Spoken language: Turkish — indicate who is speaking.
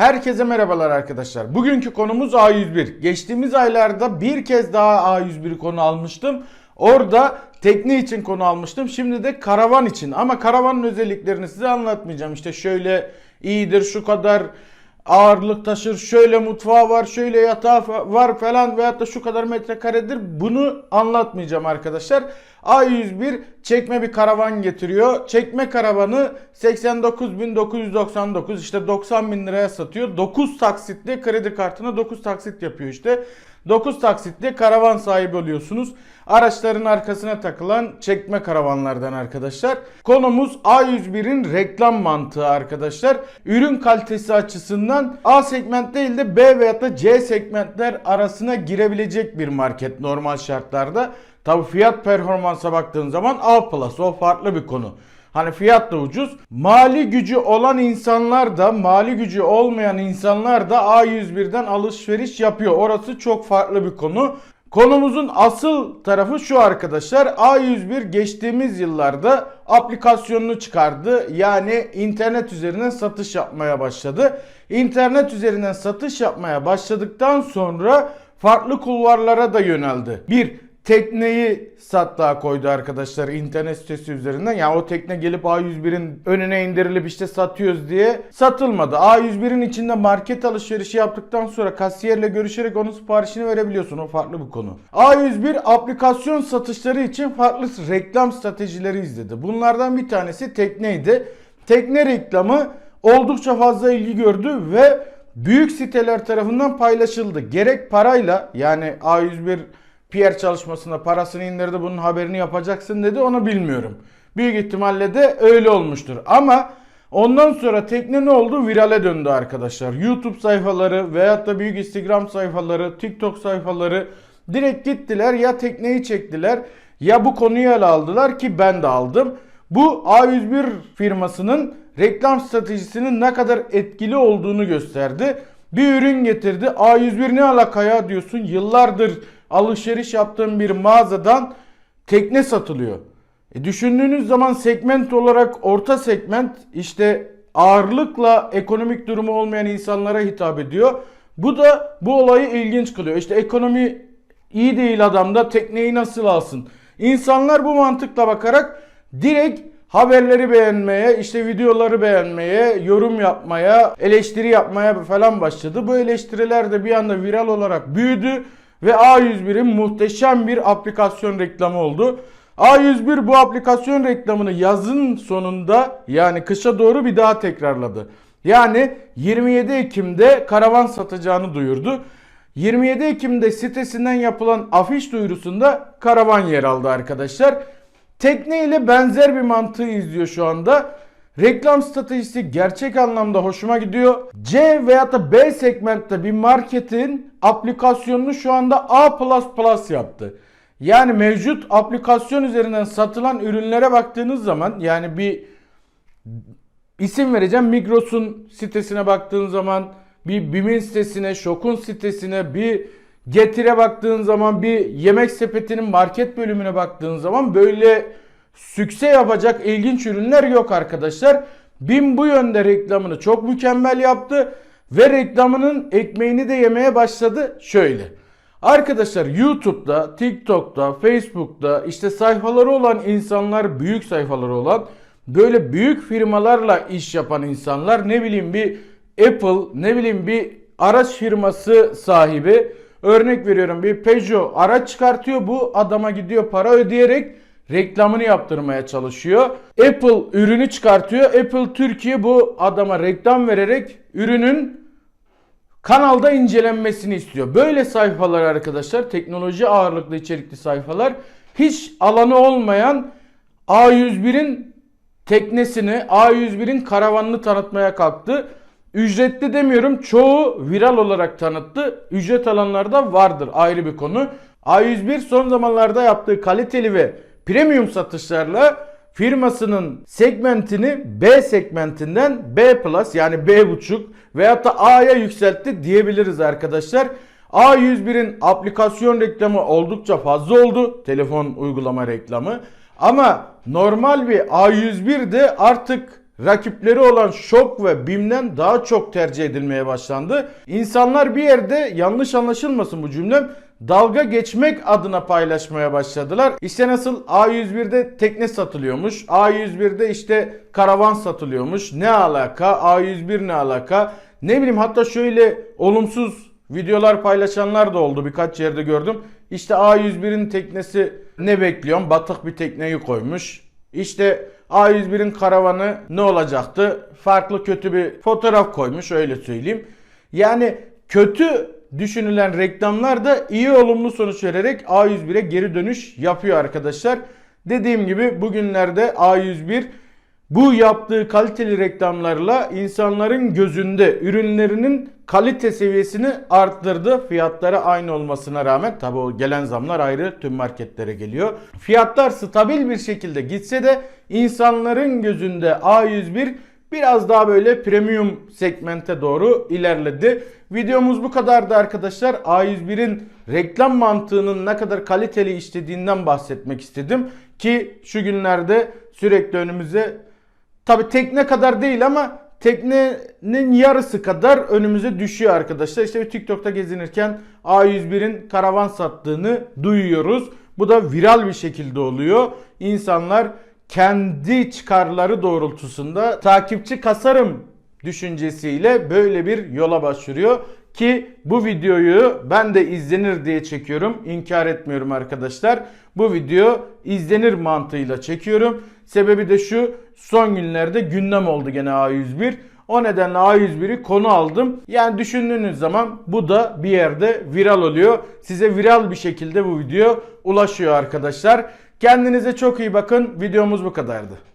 Speaker 1: Herkese merhabalar arkadaşlar. Bugünkü konumuz A101. Geçtiğimiz aylarda bir kez daha A101'i konu almıştım. Orada tekne için konu almıştım. Şimdi de karavan için. Ama karavanın özelliklerini size anlatmayacağım. İşte şöyle iyidir, şu kadar ağırlık taşır, şöyle mutfağı var, şöyle yatağı var falan veyahut da şu kadar metrekaredir. Bunu anlatmayacağım arkadaşlar. A101 çekme bir karavan getiriyor. Çekme karavanı 89.999 işte 90 bin liraya satıyor. 9 taksitle kredi kartına 9 taksit yapıyor işte. 9 taksitle karavan sahibi oluyorsunuz. Araçların arkasına takılan çekme karavanlardan arkadaşlar. Konumuz A101'in reklam mantığı arkadaşlar. Ürün kalitesi açısından A segment değil de B veya da C segmentler arasına girebilecek bir market normal şartlarda. Tabi fiyat performansa baktığın zaman A+, o farklı bir konu. Hani fiyat da ucuz. Mali gücü olan insanlar da mali gücü olmayan insanlar da A101'den alışveriş yapıyor. Orası çok farklı bir konu. Konumuzun asıl tarafı şu arkadaşlar. A101 geçtiğimiz yıllarda aplikasyonunu çıkardı. Yani internet üzerinden satış yapmaya başladı. İnternet üzerinden satış yapmaya başladıktan sonra farklı kulvarlara da yöneldi. Bir tekneyi satlığa koydu arkadaşlar internet sitesi üzerinden. Yani o tekne gelip A101'in önüne indirilip işte satıyoruz diye satılmadı. A101'in içinde market alışverişi yaptıktan sonra kasiyerle görüşerek onun siparişini verebiliyorsun. O farklı bir konu. A101 aplikasyon satışları için farklı reklam stratejileri izledi. Bunlardan bir tanesi tekneydi. Tekne reklamı oldukça fazla ilgi gördü ve büyük siteler tarafından paylaşıldı. Gerek parayla yani A101 PR çalışmasında parasını indirdi bunun haberini yapacaksın dedi onu bilmiyorum. Büyük ihtimalle de öyle olmuştur. Ama ondan sonra tekne ne oldu? Virale döndü arkadaşlar. YouTube sayfaları veyahut da büyük Instagram sayfaları, TikTok sayfaları direkt gittiler ya tekneyi çektiler ya bu konuyu ele aldılar ki ben de aldım. Bu A101 firmasının reklam stratejisinin ne kadar etkili olduğunu gösterdi. Bir ürün getirdi. A101 ne alaka ya diyorsun. Yıllardır alışveriş yaptığım bir mağazadan tekne satılıyor. E düşündüğünüz zaman segment olarak orta segment işte ağırlıkla ekonomik durumu olmayan insanlara hitap ediyor. Bu da bu olayı ilginç kılıyor. İşte ekonomi iyi değil adamda tekneyi nasıl alsın? İnsanlar bu mantıkla bakarak direkt haberleri beğenmeye, işte videoları beğenmeye, yorum yapmaya, eleştiri yapmaya falan başladı. Bu eleştiriler de bir anda viral olarak büyüdü ve A101'in muhteşem bir aplikasyon reklamı oldu. A101 bu aplikasyon reklamını yazın sonunda yani kışa doğru bir daha tekrarladı. Yani 27 Ekim'de karavan satacağını duyurdu. 27 Ekim'de sitesinden yapılan afiş duyurusunda karavan yer aldı arkadaşlar. Tekne ile benzer bir mantığı izliyor şu anda. Reklam stratejisi gerçek anlamda hoşuma gidiyor. C veya da B segmentte bir marketin aplikasyonunu şu anda A++ yaptı. Yani mevcut aplikasyon üzerinden satılan ürünlere baktığınız zaman yani bir isim vereceğim. Migros'un sitesine baktığın zaman bir BİM'in sitesine, Şok'un sitesine, bir Getir'e baktığın zaman bir yemek sepetinin market bölümüne baktığın zaman böyle sükse yapacak ilginç ürünler yok arkadaşlar. BİM bu yönde reklamını çok mükemmel yaptı ve reklamının ekmeğini de yemeye başladı şöyle. Arkadaşlar YouTube'da, TikTok'ta, Facebook'ta işte sayfaları olan insanlar, büyük sayfaları olan böyle büyük firmalarla iş yapan insanlar ne bileyim bir Apple, ne bileyim bir araç firması sahibi örnek veriyorum bir Peugeot araç çıkartıyor bu adama gidiyor para ödeyerek reklamını yaptırmaya çalışıyor. Apple ürünü çıkartıyor. Apple Türkiye bu adama reklam vererek ürünün kanalda incelenmesini istiyor. Böyle sayfalar arkadaşlar teknoloji ağırlıklı içerikli sayfalar hiç alanı olmayan A101'in teknesini A101'in karavanını tanıtmaya kalktı. Ücretli demiyorum çoğu viral olarak tanıttı. Ücret alanlar da vardır ayrı bir konu. A101 son zamanlarda yaptığı kaliteli ve premium satışlarla firmasının segmentini B segmentinden B plus yani B buçuk veyahut da A'ya yükseltti diyebiliriz arkadaşlar. A101'in aplikasyon reklamı oldukça fazla oldu. Telefon uygulama reklamı. Ama normal bir A101 de artık rakipleri olan Şok ve BİM'den daha çok tercih edilmeye başlandı. İnsanlar bir yerde yanlış anlaşılmasın bu cümlem dalga geçmek adına paylaşmaya başladılar. İşte nasıl A101'de tekne satılıyormuş. A101'de işte karavan satılıyormuş. Ne alaka? A101 ne alaka? Ne bileyim hatta şöyle olumsuz videolar paylaşanlar da oldu. Birkaç yerde gördüm. İşte A101'in teknesi ne bekliyorum? Batık bir tekneyi koymuş. İşte A101'in karavanı ne olacaktı? Farklı kötü bir fotoğraf koymuş öyle söyleyeyim. Yani kötü düşünülen reklamlar da iyi olumlu sonuç vererek A101'e geri dönüş yapıyor arkadaşlar. Dediğim gibi bugünlerde A101 bu yaptığı kaliteli reklamlarla insanların gözünde ürünlerinin kalite seviyesini arttırdı. Fiyatları aynı olmasına rağmen tabi o gelen zamlar ayrı tüm marketlere geliyor. Fiyatlar stabil bir şekilde gitse de insanların gözünde A101 biraz daha böyle premium segmente doğru ilerledi. Videomuz bu kadardı arkadaşlar. A101'in reklam mantığının ne kadar kaliteli işlediğinden bahsetmek istedim. Ki şu günlerde sürekli önümüze Tabi tekne kadar değil ama teknenin yarısı kadar önümüze düşüyor arkadaşlar. İşte bir TikTok'ta gezinirken A101'in karavan sattığını duyuyoruz. Bu da viral bir şekilde oluyor. İnsanlar kendi çıkarları doğrultusunda takipçi kasarım düşüncesiyle böyle bir yola başvuruyor. Ki bu videoyu ben de izlenir diye çekiyorum. İnkar etmiyorum arkadaşlar. Bu video izlenir mantığıyla çekiyorum. Sebebi de şu son günlerde gündem oldu gene A101. O nedenle A101'i konu aldım. Yani düşündüğünüz zaman bu da bir yerde viral oluyor. Size viral bir şekilde bu video ulaşıyor arkadaşlar. Kendinize çok iyi bakın. Videomuz bu kadardı.